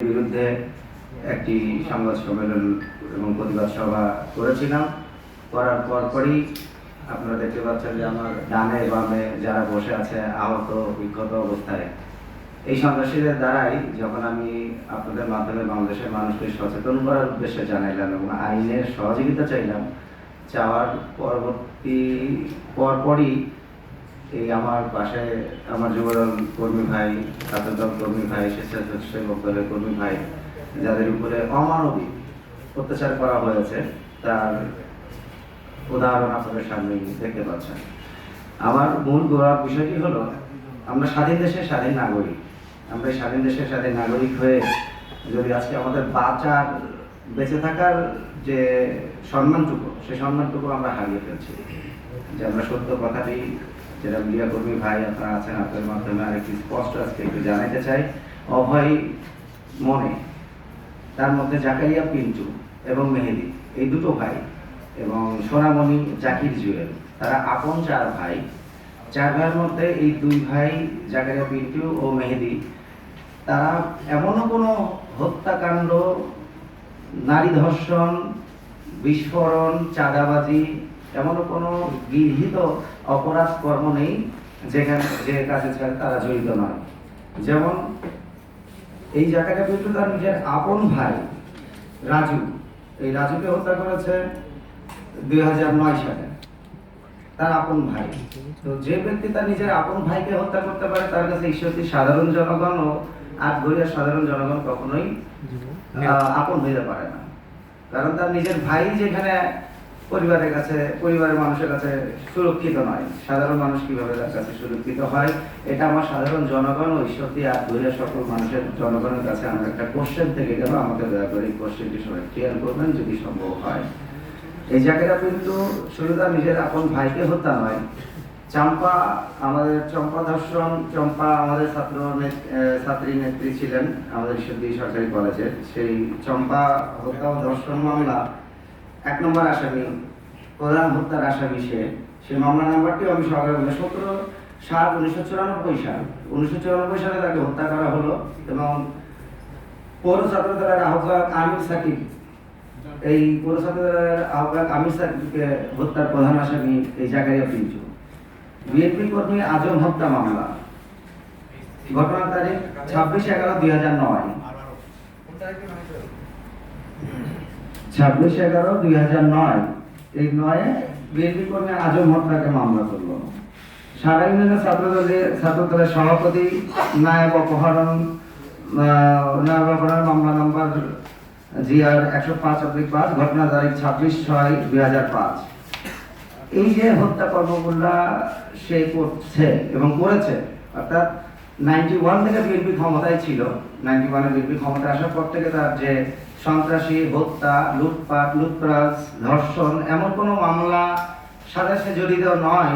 বিরুদ্ধে একটি সংবাদ সম্মেলন এবং প্রতিবাদ সভা করেছিলাম। করার পরপরই আপনারা দেখতে পাচ্ছেন যে আমার ডানে বামে যারা বসে আছে, আহত, বিক্ষত অবস্থায়। এই সন্ত্রাসীদের দ্বারাই যখন আমি আপনাদের মাধ্যমে বাংলাদেশের মানুষকে সচেতন করার উদ্দেশ্যে জানাইলাম এবং আইনের সহযোগিতা চাইলাম, চাওয়ার পরবর্তী পরপরই এই আমার পাশে আমার যুবদল কর্মী ভাই ছাত্রদল কর্মী ভাই, স্বেচ্ছাসেবক দলের কর্মী ভাই, যাদের উপরে অমানবিক অত্যাচার করা হয়েছে, তার উদাহরণ আপনাদের সামনে দেখতে পাচ্ছেন। আমার মূল গৌরব বিষয়টি হলো, আমরা স্বাধীন দেশের স্বাধীন নাগরিক। আমরা স্বাধীন দেশের স্বাধীন নাগরিক হয়ে যদি আজকে আমাদের বাঁচার, বেঁচে থাকার যে সম্মানটুকু, সেই সম্মানটুকু আমরা হারিয়ে ফেলছি। যে আমরা সত্য কথাটি যেটা মিডিয়া কর্মী ভাই আপনারা আছেন, আপনাদের মাধ্যমে আরেকটি স্পষ্ট আজকে একটু জানাতে চাই। অভয় মনে, তার মধ্যে জাকারিয়া, পিন্টু এবং মেহেদি, এই দুটো ভাই এবং সোনামণি, জাকির জুয়েল, তারা আপন চার ভাই। চার ভাইয়ের মধ্যে এই দুই ভাই, জাকারিয়া, পিন্টু ও মেহেদি, তারা এমনও কোনো হত্যাকাণ্ড, নারী ধর্ষণ, বিস্ফোরণ, চাঁদাবাজি এমনও কোনো গৃহীত অপরাধ কর্ম নেই যেখানে যে কাজে তারা জড়িত নয়। যেমন এই জায়গাটা কিন্তু তার নিজের আপন ভাই রাজু এই রাজুকে হত্যা করেছে দুই হাজার নয় সালে। তার আপন ভাই। তো যে ব্যক্তি তার নিজের আপন ভাইকে হত্যা করতে পারে তার কাছে ঈশ্বরটি সাধারণ জনগণ ও আটঘরিয়ার সাধারণ জনগণ কখনোই আপন হইতে পারে না। কারণ তার নিজের ভাই যেখানে পরিবারের কাছে, পরিবারের মানুষের কাছে সুরক্ষিত নয়। সাধারণ মানুষ কীভাবে তার কাছে সুরক্ষিত হয়? এটা আমার সাধারণ জনগণ ও ঈশ্বরটি আটঘরিয়া সকল মানুষের জনগণের কাছে আমার একটা কোশ্চেন থেকে গেল। আমাকে দয়া করে এই কোশ্চেনটি সবাই ক্লিয়ার করবেন যদি সম্ভব হয়। এই জায়গাটা কিন্তু তার নিজের আপন ভাইকে হত্যা নয়। চম্পা আমাদের চম্পা ধর্ষণ চম্পা আমাদের ছাত্র ছাত্রী নেত্রী ছিলেন আমাদের ঈশ্বরদী সরকারি কলেজের সেই চম্পা হত্যা ধর্ষণ মামলা এক নম্বর আসামি প্রধান হত্যার আসামি সে। সেই মামলা নাম্বারটিও আমি সরকার সতেরো সাত উনিশশো চুরানব্বই সাল। উনিশশো চুরানব্বই সালে তাকে হত্যা করা হলো এবং পৌর ছাত্র দলের আহ্বায়ক আমির সাকিব, এই পৌর ছাত্র দলের আহ্বায়ক আমির সাকিবকে হত্যার প্রধান আসামি এই জাকারিয়া পিঞ্চু বিএনপি কর্মী আজম হত্যা মামলা, ঘটনার তারিখ ছাব্বিশ এগারো দুই হাজার নয়। ছাব্বিশ এগারো দুই হাজার নয়। এই নয়ে বিএনপি কর্মী আজম হত্যাকে মামলা করল। সারা ইউনিয়নের ছাত্র দলের সভাপতি নায়ব অপহরণ নায়ব অপহরণ মামলা নম্বর জিআর একশো পাঁচ অব্দিক পাঁচ ঘটনা তারিখ ছাব্বিশ ছয় দুই হাজার পাঁচ। এই যে হত্যা কর্মগুলা সে করছে এবং করেছে, অর্থাৎ নাইনটি ওয়ান থেকে বিএনপি ক্ষমতায় ছিল। নাইনটি ওয়ানে বিএনপি ক্ষমতায় আসার পর থেকে তার যে সন্ত্রাসী, হত্যা, লুটপাট লুটতরাজ ধর্ষণ, এমন কোনো মামলা সাথে সে জড়িত নয়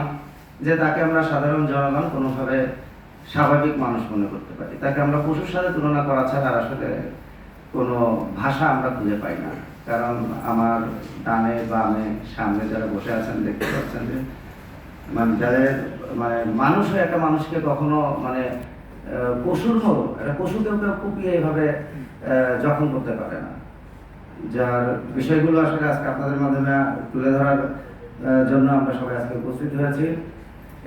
যে তাকে আমরা সাধারণ জনগণ কোনোভাবে স্বাভাবিক মানুষ মনে করতে পারি। তাকে আমরা পশুর সাথে তুলনা করা ছাড়া আসলে কোনো ভাষা আমরা খুঁজে পাই না। কারণ আমার ডানে বামে সামনে যারা বসে আছেন দেখতে পাচ্ছেন যে মানে যাদের মানে মানুষ একটা মানুষকে কখনো মানে পশুর মতো একটা পশুকেও কেউ কুপিয়ে এইভাবে জখম করতে পারে না। যার বিষয়গুলো আসলে আজকে আপনাদের মাধ্যমে তুলে ধরার জন্য আমরা সবাই আজকে উপস্থিত হয়েছি।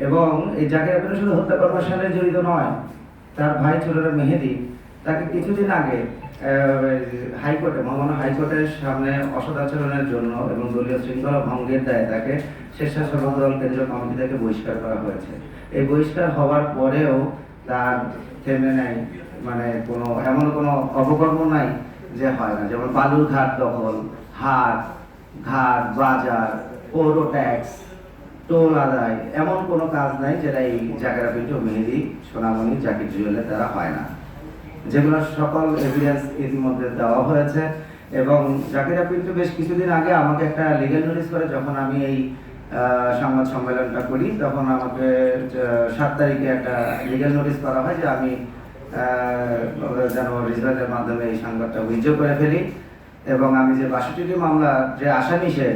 এবং এই জায়গায় আপনি শুধু হত্যা সাথে জড়িত নয়, তার ভাই ছিল মেহেদি, তাকে কিছুদিন আগে হাইকোর্টে, মহামান্য হাইকোর্টের সামনে অসদাচরণের জন্য এবং দলীয় শৃঙ্খলা ভঙ্গের দায়ে তাকে স্বেচ্ছাসেবক দল কেন্দ্রীয় কমিটি থেকে বহিষ্কার করা হয়েছে। এই বহিষ্কার হওয়ার পরেও তার থেমে নাই মানে কোনো, এমন কোনো অপকর্ম নাই যে হয় না। যেমন বালুর ঘাট দখল, হাট, ঘাট, বাজার পৌর ট্যাক্স, টোল আদায়, এমন কোনো কাজ নাই যেটা এই জায়গাটা পিঠো মেহেদি, সোনামণি জাকির জুয়েলে দ্বারা হয় না। যেগুলো সকল এভিডেন্স ইতিমধ্যে দেওয়া হয়েছে। এবং জাকিরা পিন্টু বেশ কিছুদিন আগে আমাকে একটা লিগেল নোটিশ করে, যখন আমি এই সংবাদ সম্মেলনটা করি। তখন আমাকে সাত তারিখে একটা লিগেল নোটিশ করা হয় যে আমি যেন রিজাল্টের মাধ্যমে এই সংবাদটা উইথড্র করে ফেলি। এবং আমি যে বাষট্টিটি মামলা, যে আসামি সে,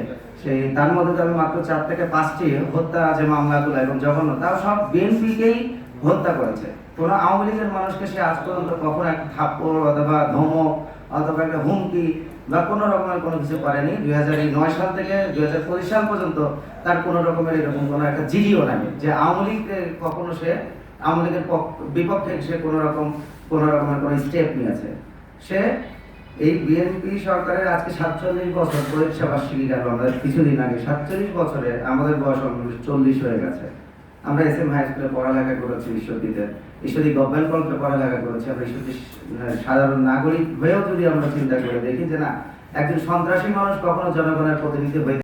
সেই, তার মধ্যে তো আমি মাত্র চার থেকে পাঁচটি হত্যা যে মামলাগুলো এবং জঘন্য, তাও সব বিএনপিকেই হত্যা করেছে। কোনো আওয়ামী লীগের মানুষকে সে আজ পর্যন্ত কখনো একটা থাপ্পড় অথবা ধমক অথবা একটা হুমকি বা কোনো রকমের কোনো কিছু করেনি দুই হাজার নয় সাল থেকে দুই হাজার পঁচিশ সাল পর্যন্ত তার কোনো রকমের এরকম কোনো একটা জিডিও নাই, যে আওয়ামী লীগ কখনো সে, আওয়ামী লীগের পক্ষ- বিপক্ষে সে কোনো রকম, কোনো রকমের কোনো স্টেপ নিয়েছে। সে এই বিএনপি সরকারের আজকে সাতচল্লিশ বছর পরীক্ষা বার্ষিকী গেল। আমাদের কিছুদিন আগে সাতচল্লিশ বছরে আমাদের বয়স চল্লিশ হয়ে গেছে। আমরা এস এম হাই স্কুলে পড়ালেখা করেছি ঈশ্বরদীতে। ঈশ্বরদী গভর্নমেন্ট কলেজে পড়ালেখা করেছি। আমরা ঈশ্বরদী সাধারণ নাগরিক হয়েও যদি আমরা চিন্তা করে দেখি যে না, একজন সন্ত্রাসী মানুষ কখনো জনগণের প্রতিনিধি হইতে